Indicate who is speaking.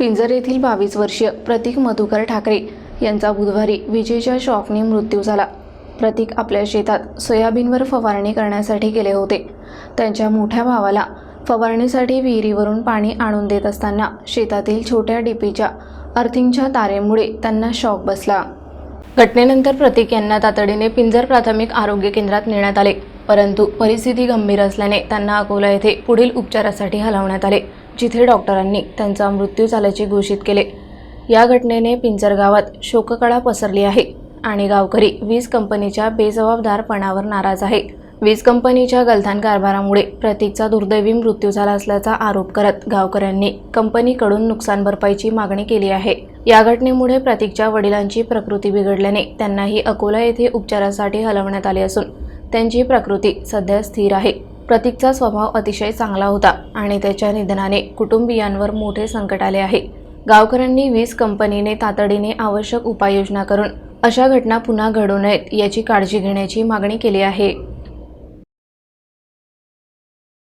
Speaker 1: पिंजर येथील बावीस वर्षीय प्रतीक मधुकर ठाकरे यांचा बुधवारी विजेच्या शॉकने मृत्यू झाला. प्रतीक आपल्या शेतात सोयाबीनवर फवारणी करण्यासाठी गेले होते. त्यांच्या मोठ्या भावाला फवारणीसाठी विहिरीवरून पाणी आणून देत असताना शेतातील छोट्या डीपीच्या अर्थिंगच्या तारेमुळे त्यांना शॉक बसला. घटनेनंतर प्रतीक यांना तातडीने पिंजर प्राथमिक आरोग्य केंद्रात नेण्यात आले. परंतु परिस्थिती गंभीर असल्याने त्यांना अकोला येथे पुढील उपचारासाठी हलवण्यात आले जिथे डॉक्टरांनी त्यांचा मृत्यू झाल्याचे घोषित केले. या घटनेने पिंजर गावात शोककळा पसरली आहे आणि गावकरी वीज कंपनीच्या बेजबाबदारपणावर नाराज आहे. वीज कंपनीच्या गलथान कारभारामुळे प्रतीकचा दुर्दैवी मृत्यू झाला असल्याचा आरोप करत गावकऱ्यांनी कंपनीकडून नुकसान भरपाईची मागणी केली आहे. या घटनेमुळे प्रतीकच्या वडिलांची प्रकृती बिघडल्याने त्यांनाही अकोला येथे उपचारासाठी हलवण्यात आले असून त्यांची प्रकृती सध्या स्थिर आहे. प्रतीकचा स्वभाव अतिशय चांगला होता आणि त्याच्या निधनाने कुटुंबियांवर मोठे संकट आले आहे. गावकऱ्यांनी वीज कंपनीने तातडीने आवश्यक उपाययोजना करून अशा घटना पुन्हा घडू नयेत याची काळजी घेण्याची मागणी केली आहे.